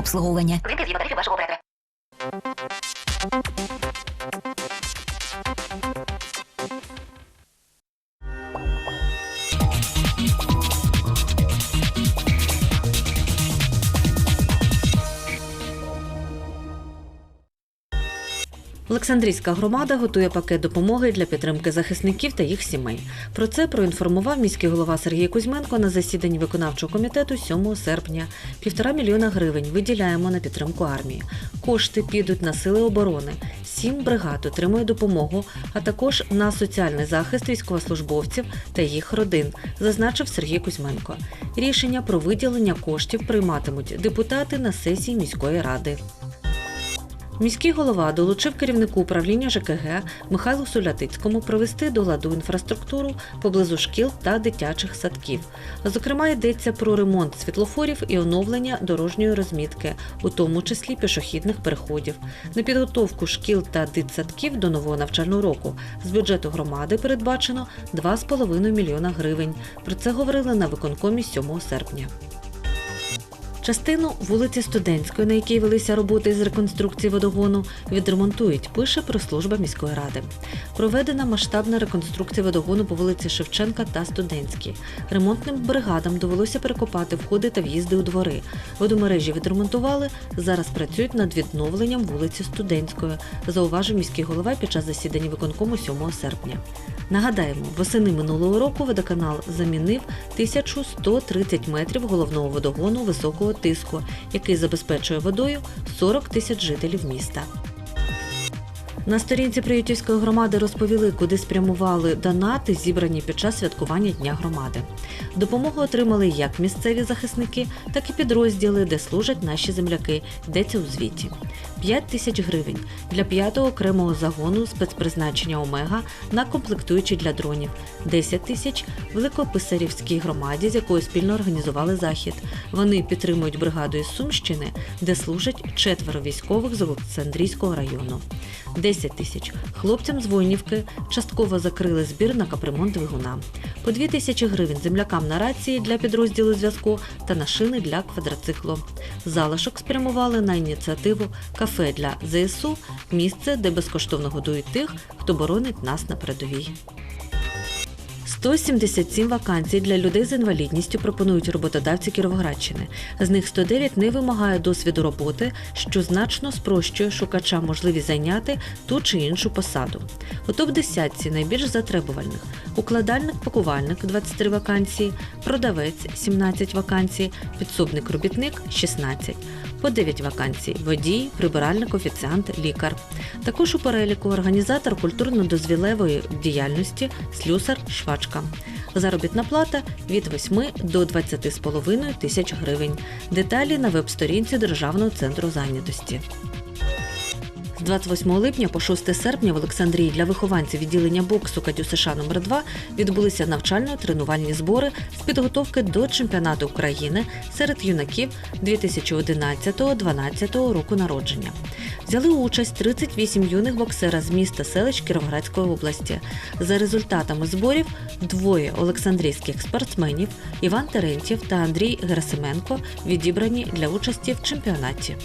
обслуговування. Вибір згідно тарифів вашого оператора. Олександрійська громада готує пакет допомоги для підтримки захисників та їх сімей. Про це проінформував міський голова Сергій Кузьменко на засіданні виконавчого комітету 7 серпня. Півтора мільйона гривень виділяємо на підтримку армії. Кошти підуть на сили оборони. Сім бригад отримує допомогу, а також на соціальний захист військовослужбовців та їх родин, зазначив Сергій Кузьменко. Рішення про виділення коштів прийматимуть депутати на сесії міської ради. Міський голова долучив керівнику управління ЖКГ Михайлу Сулятицькому провести до ладу інфраструктуру поблизу шкіл та дитячих садків. Зокрема, йдеться про ремонт світлофорів і оновлення дорожньої розмітки, у тому числі пішохідних переходів. На підготовку шкіл та дитсадків до нового навчального року з бюджету громади передбачено 2,5 мільйона гривень. Про це говорили на виконкомі 7 серпня. Частину вулиці Студентської, на якій велися роботи з реконструкції водогону, відремонтують, пише прес-служба міської ради. Проведена масштабна реконструкція водогону по вулиці Шевченка та Студентській. Ремонтним бригадам довелося перекопати входи та в'їзди у двори. Водомережі відремонтували. Зараз працюють над відновленням вулиці Студентської, зауважив міський голова під час засідання виконкому 7 серпня. Нагадаємо, восени минулого року водоканал замінив 1130 метрів головного водогону високого тиску, який забезпечує водою 40 тисяч жителів міста. На сторінці Приютівської громади розповіли, куди спрямували донати, зібрані під час святкування Дня громади. Допомогу отримали як місцеві захисники, так і підрозділи, де служать наші земляки. Йдеться у звіті. 5 тисяч гривень для п'ятого окремого загону спецпризначення Омега на комплектуючі для дронів, 10 тисяч Великописарівській громаді, з якою спільно організували захід. Вони підтримують бригаду із Сумщини, де служать четверо військових з Олександрійського району. 10 тисяч хлопцям з Войнівки частково закрили збір на капремонт двигуна. По 2 тисячі гривень землякам на рації для підрозділу зв'язку та на шини для квадроциклу. Залишок спрямували на ініціативу кафе для ЗСУ, місце, де безкоштовно годують тих, хто боронить нас на передовій. 177 вакансій для людей з інвалідністю пропонують роботодавці Кіровоградщини. З них 109 не вимагає досвіду роботи, що значно спрощує шукачам можливість зайняти ту чи іншу посаду. У топ-10 найбільш затребувальних укладальник-пакувальник 23 вакансії, продавець 17 вакансій, підсобник-робітник 16. По 9 вакансій водій, прибиральник, офіціант, лікар. Також у переліку організатор культурно-дозвілевої діяльності, слюсар, швачка. Заробітна плата від 8 до 20,5 тисяч гривень. Деталі на веб-сторінці Державного центру зайнятості. З 28 липня по 6 серпня в Олександрії для вихованців відділення боксу Катю США номер 2 відбулися навчально-тренувальні збори з підготовки до чемпіонату України серед юнаків 2011-2012 року народження. Взяли участь 38 юних боксера з міста селищ Кіровоградської області. За результатами зборів двоє олександрійських спортсменів Іван Терентів та Андрій Герасименко відібрані для участі в чемпіонаті.